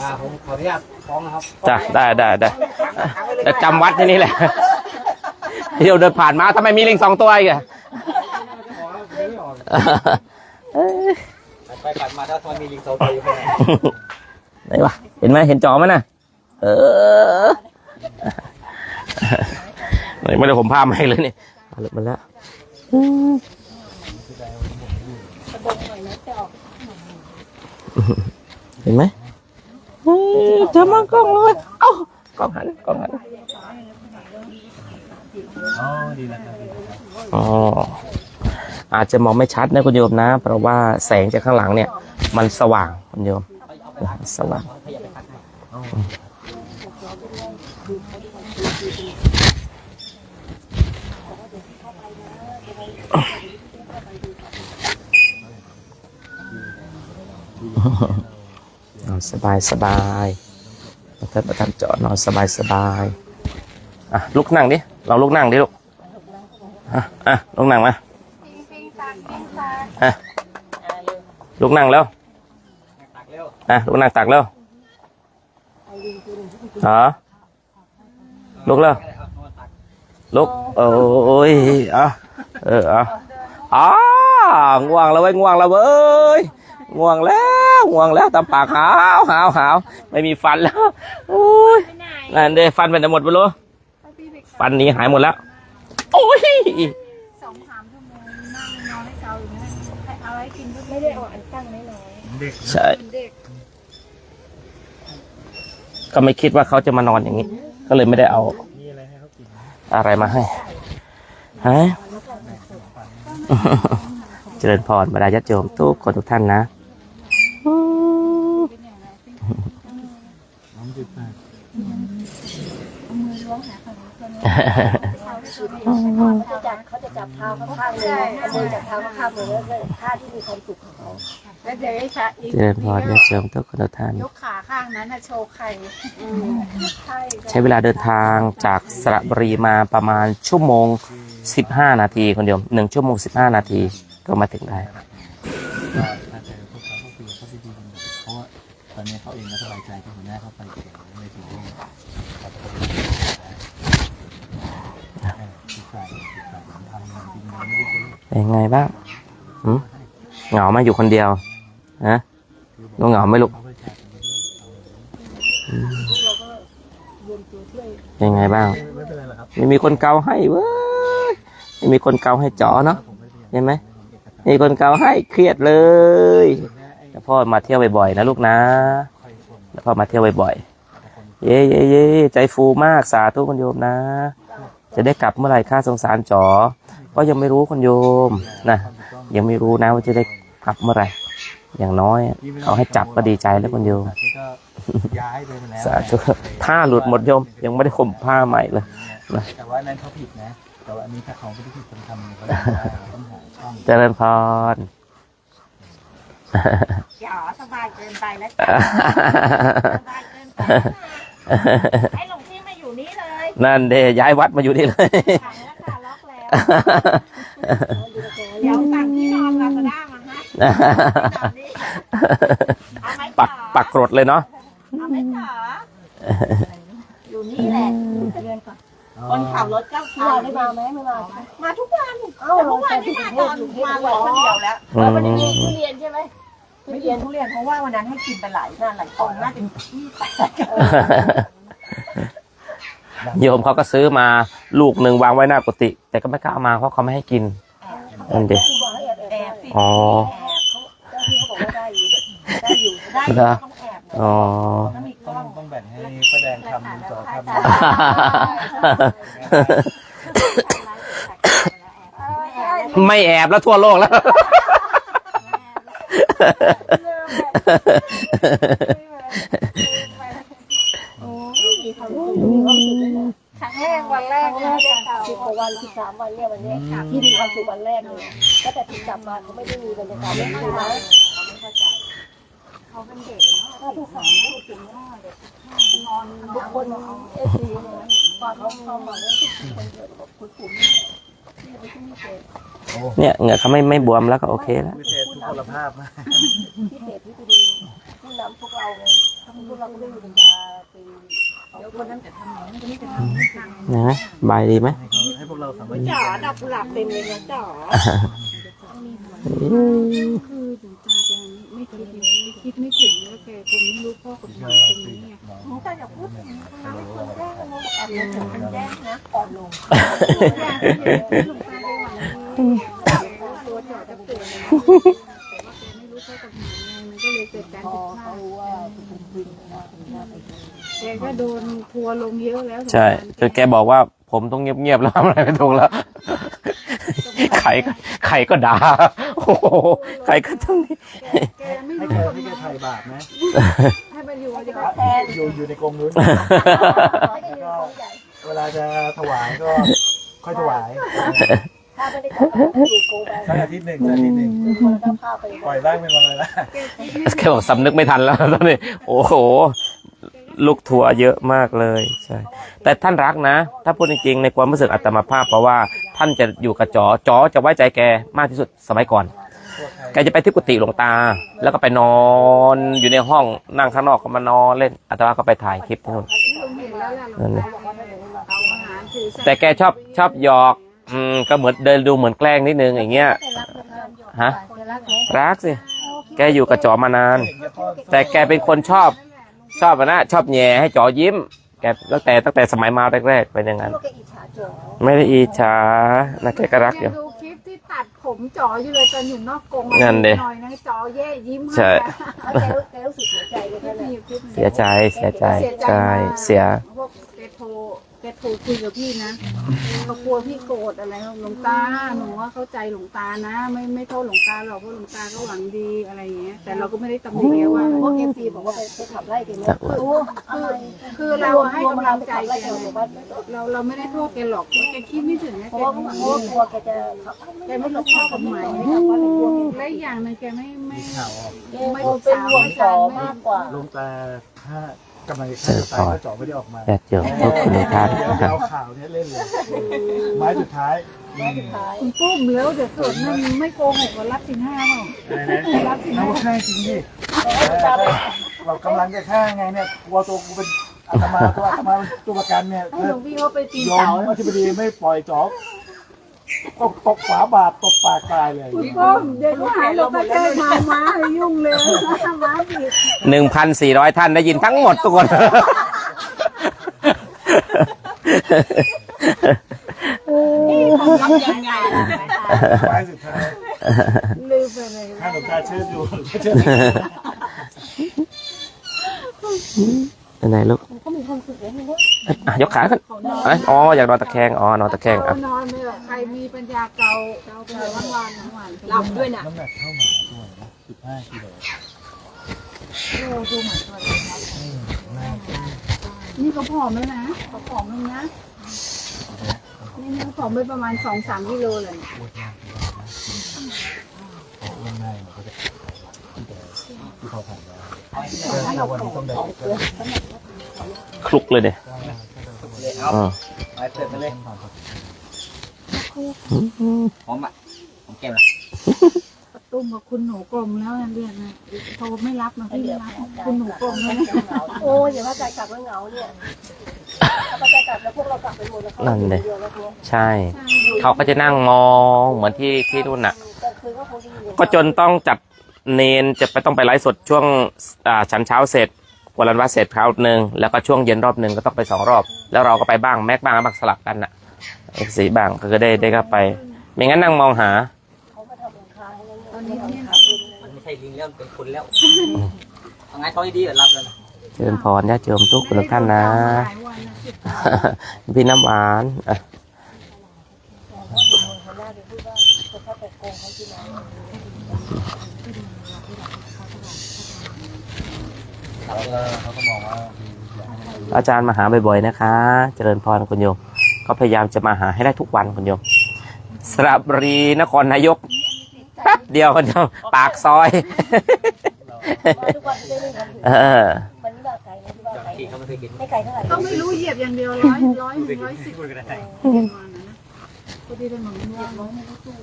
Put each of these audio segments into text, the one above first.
อ่าผมขออนุญาตฟ้องนะครับจ้ะได้ได้ได้จะจำวัดที่นี่แหละเดี๋ยวเดินผ่านมาทำไมมีลิงสองตัวอีกอะไปผ่านมาถ้าทอนมีลิงโซตัวอยู่ข้างในไหนวะเห็นไหมเห็นจอมันน่ะ เออไหนไม่ได้ผมพามาให้เลยนี่มาแล้วมาแล้วอืมเห็นไหมเฮ้ยเจอมากล้องเลยเอ้ากล้องหันกล้องหันอ๋อดีนะครับดีนะครับอ๋ออาจจะมองไม่ชัดนะคุณโยมนะ เพราะว่าแสงจากข้างหลังเนี่ย มันสว่างคุณโยมสว่าง นอนสบายสบายประทับประทับจอดนอนสบายสบายอะลุกนั่งดิเราลุกนั่งดิลูกอะอะลุกนั่งมาอะลุกนั่งแล้วตักเร็วอะลุกนั่งตักแล้วฮะลุกแล้วลุกโอ้ยอะเอออะอ่าง่วงแล้วเว้ยง่วงแล้วเว้ยง่วงแล้ว ง่วงแล้วตาปากหาวหาวหาวไม่มีฟันแล้วโอ้ยนั่นเด้ฟันเป็นหมดไปรู้ฟันหนี้หายหมดแล้ว โอ้ยสองสามชั่วโมงนั่งนอนให้เกาอยู่นั่นให้เอาไว้กินก็ไม่ได้เอาอันตั้งน้อยเด็กใช่ๆเป็นเด็กก็ไม่คิดว่าเขาจะมานอนอย่างนี้ ก็เลยไม่ได้เอามีอะไรให้เขากินอะไรมาให้ฮะเจริญพรบรรดาญาติโยมทุกคนทุกท่านนะ น้องจุดมากเขาจะจับเขาจะจับเท้าเขาข้างเลยเอามือจับเท้าเขาข้างเลยแล้วก็ท่าที่มีความสุขของเขาแล้วเดี๋ยวไอ้ค่ะอีกเจริญพรญาติโยมทุกคนทุกท่าน ยกขาข้างนั้นนะโชว์ไข่ไข่ใช้เวลาเดินทางจากสระบุรีมาประมาณชั่วโมง 15 นาทีคนเดียวหนึ่งชั่วโมง 15 นาทีก็มาถึงได้ เป็นไงบ้างหืมเหงาไหมาอยู่คนเดียวฮะลูกเหงาไหมลูกเขาก็แชร์กันไปด้วยเป็นไงบ้าง ไม่เป็นไรหรอกครับไม่มีคนเกาให้เว้ยไม่มีคนเกาให้จอเนาะผมไม่เป็นไรเห็นไหมมีคนเกาให้เครียดเลยแต่พ่อมาเที่ยวบ่อยๆนะลูกนะ แล้วพ่อมาเที่ยวบ่อยๆ เย้เย้เย้ใจฟูมากสาธุคุณโยมนะ จะได้กลับเมื่อไหร่ค่าสงสารจอก็ยังไม่รู้คุณโยมนะยังไม่รู้นะว่าจะได้กลับเมื่อไหร่อย่างน้อยเขาให้จับก็ดีใจแล้วคุณโยมที่ก็ย้ายไปหมดแล้วสาธุผ้าหลุดหมดโยมยังไม่ได้ข่มผ้าใหม่เลยแต่ว่านั้นเขาผิดนะแต่ว่าอันนี้ถ้าเขาไม่ได้ผิดคนทำเขาต้องหาช่องเจริญพรอย่าสบายเกินไปนะจ๊ะสบายเกินไปให้หลวงพี่มาอยู่ นี่เลยนั่นเดย้ายวัดมาอยู่นี่เลยขังแล้วค่ะล็อกแล้วเดี๋ยวสั่งที่นอนลาซาด้ามาให้นอนนี่เอาไหมปักปักกรดเลยเนาะเอาไหมจ๋าอยู่นี่แหละคนขับรถเจ้าที่ขาเราวได้มาไหมไม่มามาทุกวันเอ้าแต่เราเมื่อวาไปนที่นี่กรุมางเทตพอนอยู่เทพมาทุกวัวันนคนเดียวแล้วแล้ววันนี้มีทุเรียนใช่ไหมไม่เรียนทุเรียนเพราะว่าวันนั้นให้กินไปหลายน่าหลายกล่องน่าจะยี่แปด โยมเขาก็ซื้อมาลูกหนึ่งวางไว้หน้ากุฏิแต่ก็ไม่กล้าเอามาเพราะเขาไม่ให้กินนั่นเด็คุณบอกให้แอบแอแอบบสิอ๋อเจ้าที่เขาบอกว่าได้อยู่ได้อยู่ได้เหรอต้องแอบอ๋อ ต้องมีกต้ล้อองงต้องแบ่งให้ป้าแดงทำจอทำไม่แอบแล้วทั่วโลกแล้ว ครั้งแรกวันแรกครั้งแรนะกสิบกว่าวันสิบสามวันเนี่ยวันนี้ที่มีความสุขวันแรกเลยก็แต่ถึงกลับมาเขาไม่ได้มีบรรยากาศแบบนี้นะเขาเป็นเด็กเนาะถ้าทุกคนพูดถึงว่าเด็กทุกคนเอฟซีเนี่ยตอนเขาเข้ามาแล้วคนเกิดบอกคุณปุ๋มที่ไปที่นี่เกิดเนี่ยเหงื่อเขาไม่ไม่บวมแล้วก็โอเคแล้ววิเศษทุทุกคนภาพมากพิเศษที่ไปดูผู้นำพวกเราเลยถ้าพวกเราก็ไม่มีปัญญาไปเดี๋ยว คนนั้นจะทำอย่างนี้จะทำไม่ทำนะบายดีไหมให้พวกเราสามารถจ๋อดอกกุหลาบเต็มเลยนะจ๋อคือหลวงตาแกไม่คิดไม่คิดไม่ถึงว่าแกคงไม่รู้พ่อกับแม่เป็นอย่างนี้ไงหนูก็อย่าพูดถึงนะไม่ควรแจ้งนะลูกแอบอย่าถึงมันแจ้งนะอ่อนลงหลวงตาแกหวังดีตัวเจาะจะเปลี่ยนแต่ว่าแกไม่รู้พ่อกับแม่ไงมัน ก็เลยเกิดการพอผิดพลาเขาดรู้ว่าเป็นจริงนะถึงจะไปดูแกก็โดนทัวร์ลงเยอะแล้วใช่จนแกบอกว่าผมต้องเงียบๆแล้วทำอะไรไม่ถูกแล้วใครก็ใครก็ด่าโอ้โหใครก็ต้องนี่แกไม่ให้รู้แกกฎให้หแกมายถ่ายบาปนะให้มันอยู่ในแทนอยู่อยู่ในกรงนู้นไม่ได้ของใหญ่เวลาจะถวายก็ค่อยถวาย ถ้าไม่ได้จับก็อยู่โกไปสักอาทิตย์หนึ่งสักอาทิตย์หนึ่งคือคนละภาพไปปล่อยบ้างเป็นวันละแกบอกสำนึกไม่ทันแล้วตอนนี้ โอ้โห ลูกทัวร์เยอะมากเลยใช่แต่ท่านรักนะ ถ้าพูดจริงๆในความรู้สึกอัตมาภาพเพราะว่าท่านจะอยู่กับจอจอจะไว้ใจแกมากที่สุดสมัยก่อนแกจะไปที่กุฏิหลวงตา แล้วก็ไปนอนอยู่ในห้องนั่งข้างนอกก็มานอนเล่นอาตมาก็ไปถ่ายคลิปที่นู่นลงเห็นแล้วล่ะหลวนั่งนแหละตาเอาอาหารถือใส่แต่แกชอบชอบหยอก อืมก็เหมือนเดินดูเหมือนแกล้งนิดนึงอย่างเงี้ยแต่รักเพื่อนฮะแต่รักไหมรักสิ แกอยู่กับจอมานาน แต่แกเป็นคนชอบ ชอบอะนะชอบแย่ให้จอยิ้ม แกตั้งแต่ตั้งแต่สมัยมาแรกๆเป็นอย่างนั้นพวกแกอิจฉาจ๋อไม่ได้อิจฉานะแกก็รักอยู่แดูคลิปที่ตัดผมจ่ออยู่เลยตอนอยู่นอกกรงนั่นดิ หน่อยนะจ่อแย่ยิ้มให้ใช่อะแล้วแกรู้แกรู้สึกเสียใจเลยแค่มีนั้นอยู่คลิปหนึ่งเสียใจเสียใจใช่เสียพวกแก โทรแกโทรคุยกับพี่นะเขากลัวพี่โกรธอะไรหลวงตาหนูว่าเข้าใจหลวงตานะ ไม่ไม่โทษหลวงตาหรอกเพราะหลวงตาก็หวังดีอะไรอย่างเงี้ย แต่เราก็ไม่ได้ตำหนิแกว่าพวกเอฟซีบอกว่าไปไปขับไล่แกเนี่ยโอ้คือคือเราให้กำลังใจแกเราเราไม่ได้โทษแกหรอกแกคิดไม่ถึงนะเพแกราะว่าเพราะว่ากลัวแกจะขับแกไม่รู้ข้อกฎหมายไม่ขับว่าเป็นกลัวและอีกอย่างหนึงแกไม่ไม่มีข่าวออกแกเป็นห่วงจ๋อมากกว่าลงตาถ้า กำลังจะฆ่าตัวตายก็เจาะไม่ได้ออกมาญาติโยมทุกคนในท่านเดี๋ยวนะครับ เอาข่าวเนี้ยเล่นเลยไม้สุดท้ายอืมคุณปุ้มแล้วเดี๋ยวเกิดมันไม่โกหกว่ารับสินห้าเปล่าอะไรนะเราฆ่าจริงดิเรากำลังจะฆ่าไงเนี่ยกลัวตัวกูเป็นอาตมาตัวอาตมาเป็นตัวประกันเนี่ยให้หลวงพี่เขาไปปีนโยเสามอธิบดีไม่ปล่อยจอบ ตบตบฝาบาทตบปากตายเลยคุณปุ้มเดี๋ยวก็หายเราก็เจอมาม้าให้ยุ่งเลยม้าผิดหนึ่งพันสี่ร้อยท่านได้ยินทั้งหมดทุกคน รับยังไงไม้สุดท้ายลืมไปเลย ถ้าหลวงตาเชิดอยู่เชิดไหนลูกเขามีความสุขเลยนี่เนี่ยอะยกขาขึ้นอะอ๋ออยากนอนตะแคงอ๋อนอนตะแคงอะเขานอนไม่ หรอกใครมีปัญญาเก่าเก่าไปวันวันทั้งวันหลับด้วยนะน้ำหนักเท่าหมาตัวนะสิบห้ากิโลนี่เขาผอมแล้วนะเขาผอมลงนะนี่นี่เขาผอมไปประมาณสองสามกิโลเลยปวดมากเลยนะยังไงมันก็จะที่เขาผ่านมาแต่วันนี้ต้องได้คลุกเลยเนี่ยเอาอ่าไปเสร็จไปเลย หอมอะหอมแก้มละตุ้มกับคุณหนูกลมแล้วนั่นเรียกนะโทรไม่รับนะพี่ไม่รับคุณหนูกลมแล้วนะโอ้ยอย่าว่าใจกลับแล้วเหงาเนี่ยถ้าใจกลับแล้วพวกเรากลับไปหมดแล้วเขาเดียวแล้วเนี่ยใช่ เขาก็จะนั่งมองเหมือนที่ที่นู่นน่ะแต่คือก็คงจะอยู่ก็จนต้องจัดเนนจะไปต้องไปไลฟ์สดช่วงอ่าฉันเช้าเสร็จวันรันวัดเสร็จคราวหนึ่งแล้วก็ช่วงเย็นรอบหนึ่งก็ต้องไปสองรอบ แล้วเราก็ไปบ้างแม็กบ้างบ้างสลับกันน่ะ เอกสีบ้างก็ได้ได้ก็ไป ไม่งั้นนั่งมองหาเขามาทำเป็นค้าให้เราตอนนี้เนี่ยมันไม่ใช่ลิงแล้วมันเป็นคนแล้วเอาไงท้องดีๆเดี๋ยวรับแล้วนะเจริญพรญาติโยมทุกคนทุกท่านนะหลายวันนะสิบพี่น้ำหวานอะหัวหน้าไปพูดว่าจะเข้าไปโกงเขาที่ไหนเขาก็เขาก็มองว่าอยากให้มันดูอาจารย์มาหาบ่อยๆนะคะ เจริญพรคุณโยม ก็พยายามจะมาหาให้ได้ทุกวันคุณโยมสระบุรีนครนายกแป๊บเดียวคุณโยมปากซอยทุกวันจะได้ไม่ทำเออวันนี้ว่าไก่นะที่ว่าไก่ไม่ไก่เท่าไหร่ก็ไม่รู้เหยียบอย่างเดียวร้อยร้อยหนึ่งร้อยสิบพูดกันได้ประมาณนั้นพอดีถนนว่างร้อยไม่รู้ตัว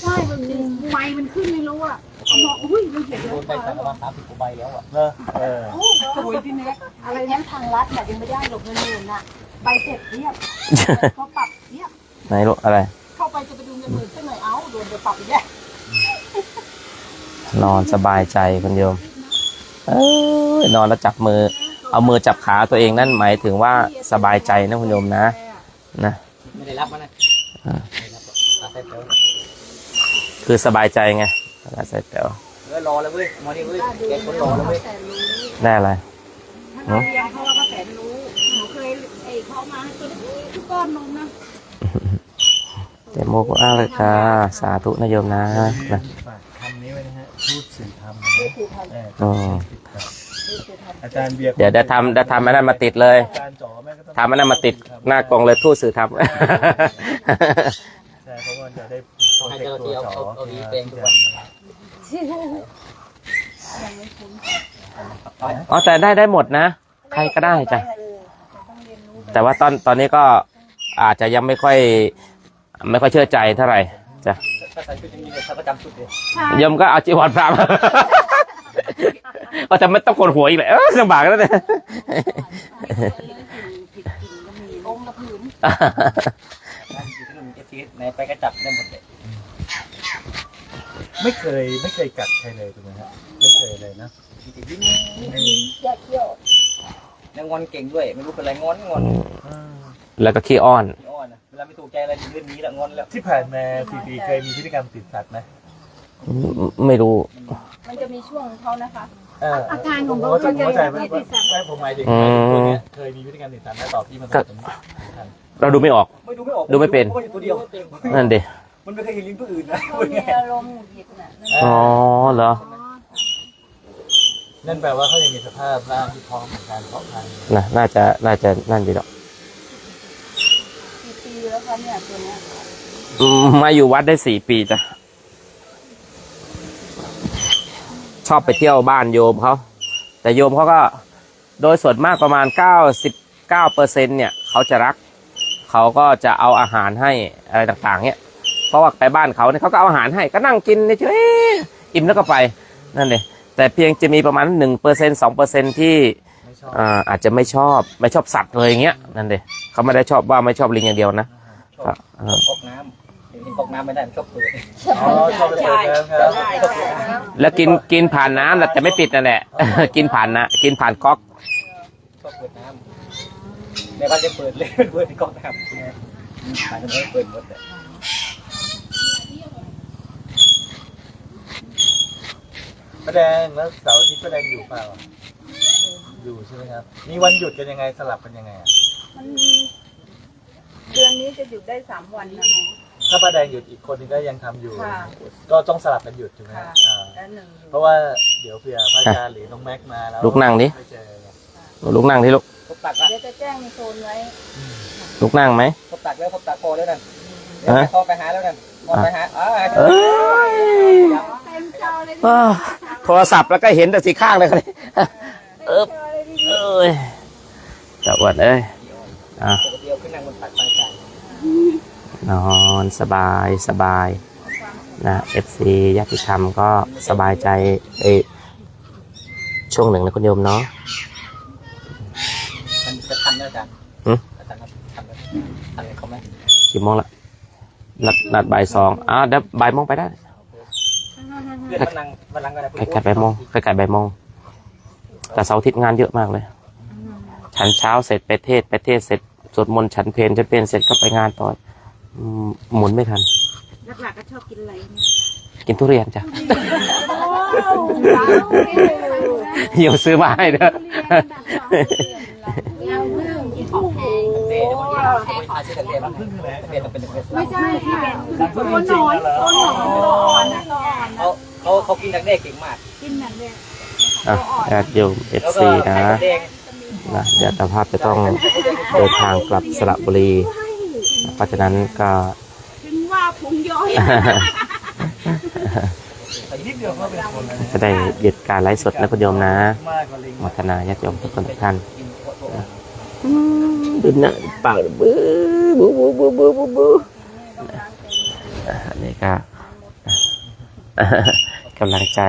ใช่มันมีไม่มันขึ้นไม่รู้อะเขาบอกอุ้ยเราเห็นโดแล้วนไปสักประมาณสามสิบกว่าใบแล้วอะเออเออโอ้ยพี่แน็กอะไรเนี้ยทางรัฐแต่ยังไม่ได้หรอกเงินหมื่นน่ะ ใบเสร็จเรียบเขาปรับเรียบไหนลูกอะไร เข้าไปจะไปดูเงินหมื่นสักหน่อยเอ้าโดนไปปรับอีกแล้วนอนสบายใจคุณโยม เอ้ยนอนแล้วจับมือ เอามือจับขาตัวเองนั่นหมายถึงว่าสบายใจนะคุณโยมนะนะไม่ได้รับมันนะอ่าไม่ได้รับหรอกตาใส่เต๋อคือสบายใจไงแล้วใส่แป๋วเออรอแล้วเว้ยหมอนี่เว้ยแกคนรอแล้วเว้ยแต่รู้ได้อะไรถ้าเราเรียนเขาเราก็แสนรู้หนูเคยไอ้ เขามาให้ตัวนี้ทุกก้อนนมนะเดโมก็อ้างเลยค่ะสาธุนะโยมนะนะฝากคำนี้ไว้นะฮะพูดสื่อธรรมนะเอออืมอาจารย์เบียร์เดี๋ยวได้ทำได้ทำอันนั้นมาติดเลยอาจารย์จ๋อแม่ก็ต้องทำอันนั้นมาติดหน้ากองเลยทูตสื่อทำใช่เพราะว่าจะได้ต้องให้เจ้าหน้าที่เอาเอาเอาดีแปลงทุกวันอ๋อแต่ได้ได้หมดนะ ใครก็ได้จ้ะ แต่ว่าตอนตอนนี้ก็อาจจะยังไม่ค่อย ไม่ค่อยเชื่อใจเท่าไหร่จ้ะถ้าใส่ชุดอย่างนี้เลยถ้าประจำชุดเลยโยมก็เอาจีวรพระมา ก็จะไม่ต้องกดหัวอีกเลยเออลำบากแล้วเนี่ยองค์ละผืนอยู่ที่นู่นเอฟซีไหนไปก็จับได้หมดเลยไม่เคยไม่เคยกัดใครเลยถูกไหมฮะไม่เคยเลยนะมีแต่ยิ้มแยกเขี้ยว แล้วงอนเก่งด้วยไม่รู้เป็นไรงอนงอนอ่าแล้วก็ขี้อ้อนขี้อ้อนนะเวลาไม่ถูกใจอะไรเรื่องนี้แหละงอนแล้วที่ผ่านมาซีดีเคยมีพฤติกรรมติดสัตว์ไหมไม่รู้ มันจะมีช่วงของเขานะคะ เอออาการของผมเขาเข้าใจจะเข้าใจไม่ไม่ติดสัตว์ไม่ผมหมายถึงอืมตัวเนี้ยเคยมีพฤติกรรมติดสัตว์ไหมตอบพี่มันตรงนี้เราดูไม่ออก ไม่ดูไม่ออกดูไม่เป็น พราะว่าอยู่ตัวเดียวนั่นดิมันไม่เคยเห็นลิ้นตัวอื่นนะเขามีอารมณ์หงุดหงิดน่ะ อ๋อเหรอนั่ นแปลว่าเขายังมีสภาพร่างที่พร้อมของการเพาะพันธุ์นะน่าจะน่าจะนั่นดีหรอกกี่ปีแล้วคะเนี่ยตัวเนี้ยอืมมาอยู่วัดได้สี่ปีจ้ะชอบไปเที่ยวบ้านโยมเขาแต่โยมเขาก็โดยส่วนมากประมาณ 99เปอร์เซ็นเนี่ยเขาจะรัก เขาก็จะเอาอาหารให้อะไรต่างๆ เนี่ยเพราะว่าไปบ้านเขาเนี่ยเขาก็เอาอาหารให้ก็นั่งกินเฉยๆอิ่มแล้วก็ไปนั่นเลย แต่เพียงจะมีประมาณ1เปอร์เซ็นสองเปอร์เซ็นที่ไม่ชอบอ่าอาจจะไม่ชอบไม่ชอบสัตว์เลยอย่างเงี้ยนั่นเลยเขาไม่ได้ชอบว่าไม่ชอบลิงอย่างเดียวนะชอบก็เออก๊อกน้ำเห็นก๊อกน้ำไม่ได้มันชอบเปิดอ๋อชอบไปเปิดเทอมครับใช่ใช่ครับแล้วกินกินผ่านน้ำแต่ไม่ปิดนั่นแหละ กินผ่านนะกินผ่านก๊อกชอบเปิดน้ำในบ้านจะเปิดเลยเปิดในก๊อกน้ำหมายถึงว่าเปิดหมดเลย ป้าแดงแล้วเสาร์อาทิตย์ป้าแดงอยู่เปล่า อยู่ใช่ไหมครับ มีวันหยุดกันยังไงสลับกันยังไงอะมันเดือนนี้จะหยุดได้สามวันนะคะ ถ้าป้าแดงหยุดอีกคนนึงก็ยังทำอยู่ ค่ะก็ต้องสลับกันหยุดถูกไหมฮะค่ะ อ่าและหนึ่งอยู่เพราะว่าเดี๋ยวเผื่อพระอาจารย์หรือน้องแม็กมาแล้วลุกนั่งดิไปเจอไงลุกนั่งที่ลุกครบตักละเดี๋ยวจะแจ้งในโซนไว้ลุกนั่งไหมครบตักแล้วครบตักพอแล้วนั่นเดี๋ยวฮะไปคอไปหาแล้วนั่นคอไปหาอ่าเอ้ยเต็มจอเลยอ้าวโทรศัพท์แล้วก็เห็นแต่สีข้างเลยครับเอบเอ้ยตะวันเอ้ยอะตัวเดียวขึ้นนั่งบนตักไปกันนอนสบายสบายนะเอฟซีญาติธรรมก็สบายใจเอยช่วงหนึ่งนะคุณโยมเนาะ มันจะทันแล้วอาจารย์หืออาจารย์ครับทันแล้วทันเขาไหมกี่โมงละนัดนัดบ่ายสองอะเดี๋ยวบ่ายโมงไปได้ เพื่อนมันนั่งมันนั่งกันนะใกล้ๆบ่ายโมงใกล้ๆบ่ายโมงแต่เสาร์อาทิตย์งานเยอะมากเลย ฉันเช้าเสร็จไปเทศไปเทศเสร็จสวดมนต์ฉันเพลฉันเพลเสร็จก็ไปงานต่ออืมหมุนไม่ทัน หลักๆก็ชอบกินอะไรเนี่ยกินทุเรียนจ้ะสาวไม่เลยเดี๋ยวซื้อมาให้เด้องานพึ่งกินของแพงเตะเดี๋ยวมันอาชีพเตะมันเตะต้องเป็นไม่ใช่ค่ะตัวหนอนตัวหนอนตัวอ่อนนะตัวอ่อนนะ เขาเขาเขากินดักแด้เก่งมากกินแบบเนี้ยอะญาติโยมเอฟแล้วก็ซีนะไข่มดแดงนะเดี๋ยวตาภาพจะต้องเดินทางกลับสระบุรี เพราะฉะนั้นก็ ถึงว่าพุงย้อย แต่นิดเดียวก็เป็นคนแล้วนะจะได้หยุดการไลฟ์สดนะคุณโยมนะมากกว่าลิงมัทนาญาติโยมทุกคนทุกท่านดูหนะปากบื้อบูบูบูบูบูบูอะอันนี้ก็ กำลังใจ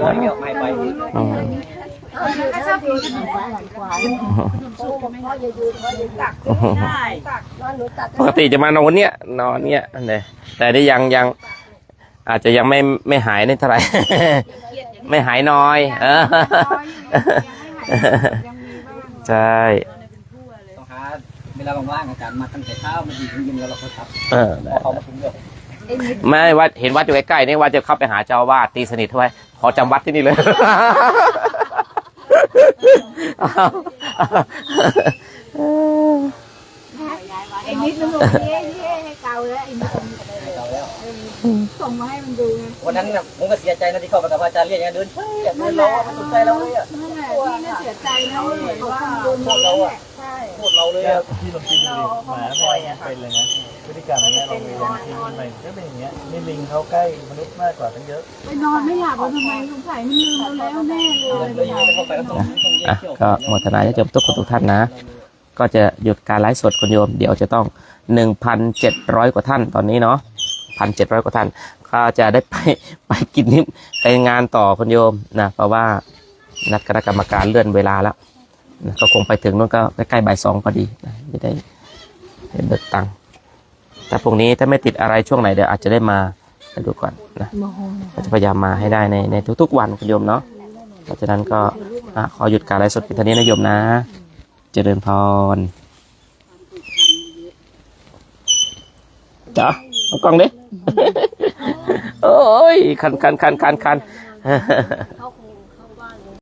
ไม่เกี่ยวไม่ไปอืมก็ชอบกินขนมหวานหวานโอ้บอกพ่ออย่ายืนพ่ออย่าตักใช่นอนหนูตักปกติจะมานอนเนี้ยนอนเนี้ยเนี่ยแต่ได้ยังยัง อาจจะยังไม่ไม่หายในเท่าไหร่ไม่หายน้อย เออยังมีบ้างใช่ต้องหาเวลาว่างๆอาจารย์มาตั้งแต่เช้ามาดีถึงเย็นแล้วเราก็ทับเออพอเขามาถึงเรื่อง ไม่วัดเห็นวัดอยู่ใกล้ๆนี่ว่าจะเข้าไปหาเจ้าวาดตีสนิทไว้ ขอจำวัดที่นี่เลย ไอ้นิดนึงเย่เย่ให้เกาแล้วไอ้นิดเราแล้วส่งมาให้มันดูไงวันนั้นน่ะผมก็เสียใจนะที่เข้าไปกับอาจารย์เรียกอย่างเดินเฮ้ยเดินเราไม่สนใจเราเลยอะนั่นแหละพี่น่าเสียใจนะเหมือนว่าโทษเราอะใช่โทษเราเลยเนี่ยอะพี่ลองคิดดูดิหมาแมวยังเป็นเลยนะพฤติกรรมเนี้ยเราไปลองคิดทำไมก็เป็นอย่างเงี้ยนี่ลิงเขาใกล้มนุษย์มากกว่าตั้งเยอะ ไปนอนไม่หลับแล้วทำไมสงสัยมันลืมเราแล้วแน่เลยเลยยังไม่เข้าแล้วต้องต้องแยอะกเที่ยวก็โมทนาญาติโยมทุกคนทุกท่านนะ ก็จะหยุดการไลฟ์สดคุณโยม เดี๋ยวจะต้อง 1,700 กว่าท่านตอนนี้เนาะ1,700 กว่าท่าน ก็จะได้ไปไปกินนิมไปงานต่อคุณโยมนะ เพราะว่านัดคณะกรรมการเลื่อนเวลาแล้ว ก็คงไปถึงนู่นก็ใกล้ๆบ่ายสองพอดีนะจะได้ได้เบิกตังค์แต่พรุ่งนี้ถ้าไม่ติดอะไรช่วงไหนเดี๋ยวอาจจะได้มาไปดูก่อนนะก็จะพยายามมาให้ได้ในในทุกๆ วันคุณโยมเนาะเพราะฉะนั้นก็อะขอหยุดการไลฟ์สดเพียงเท่านี้นะโยมนะ เจริญพรจ้ะเอากล้องดิโอ้ยคันคันคันคันคัน